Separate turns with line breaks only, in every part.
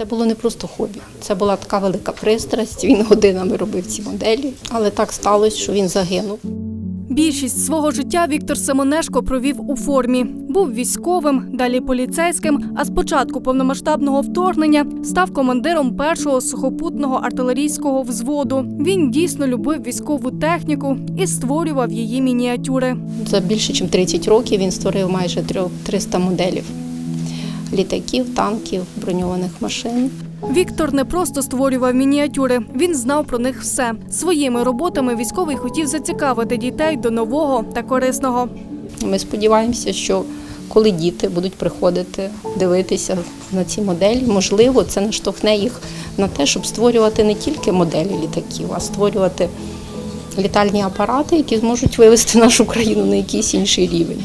Це було не просто хобі, це була така велика пристрасть. Він годинами робив ці моделі, але так сталося, що він загинув.
Більшість свого життя Віктор Семенешко провів у формі. Був військовим, далі поліцейським. А з початку повномасштабного вторгнення став командиром першого сухопутного артилерійського взводу. Він дійсно любив військову техніку і створював її мініатюри.
За більше ніж 30 років він створив майже трьох- 300 моделів літаків, танків, броньованих машин.
Віктор не просто створював мініатюри, він знав про них все. Своїми роботами військовий хотів зацікавити дітей до нового та корисного.
Ми сподіваємося, що коли діти будуть приходити дивитися на ці моделі, можливо, це наштовхне їх на те, щоб створювати не тільки моделі літаків, а створювати літальні апарати, які зможуть вивести нашу країну на якийсь інший рівень.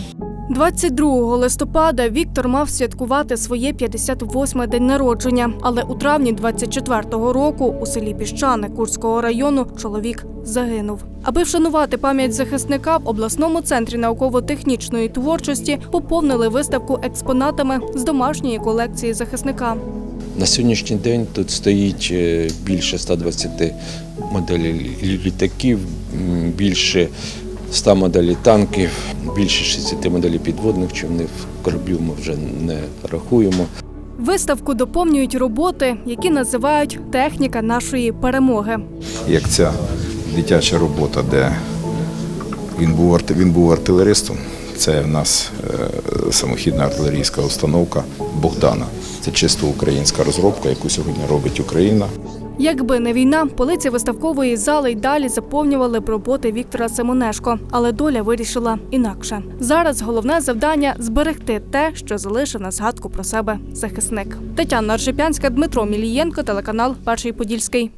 22 листопада Віктор мав святкувати своє 58-ме день народження, але у травні 24-го року у селі Піщани Курського району чоловік загинув. Аби вшанувати пам'ять захисника в обласному центрі науково-технічної творчості поповнили виставку експонатами з домашньої колекції захисника.
На сьогоднішній день тут стоїть е, більше 120 моделей лі- літаків, більше 100 моделей танків, більше 60 моделей підводних човнів. Кораблів ми вже не рахуємо.
Виставку доповнюють роботи, які називають техніка нашої перемоги.
як ця дитяча робота, де він був, він був артилеристом. Це в нас е, самохідна артилерійська установка Богдана. Це чисто українська розробка, яку сьогодні робить Україна.
Якби не війна, полиці виставкової зали й далі заповнювали б роботи Віктора Симонешко, але доля вирішила інакше. Зараз головне завдання зберегти те, що залишив на згадку про себе захисник. Тетяна Аршипянська, Дмитро Мілієнко, телеканал Перший Подільський.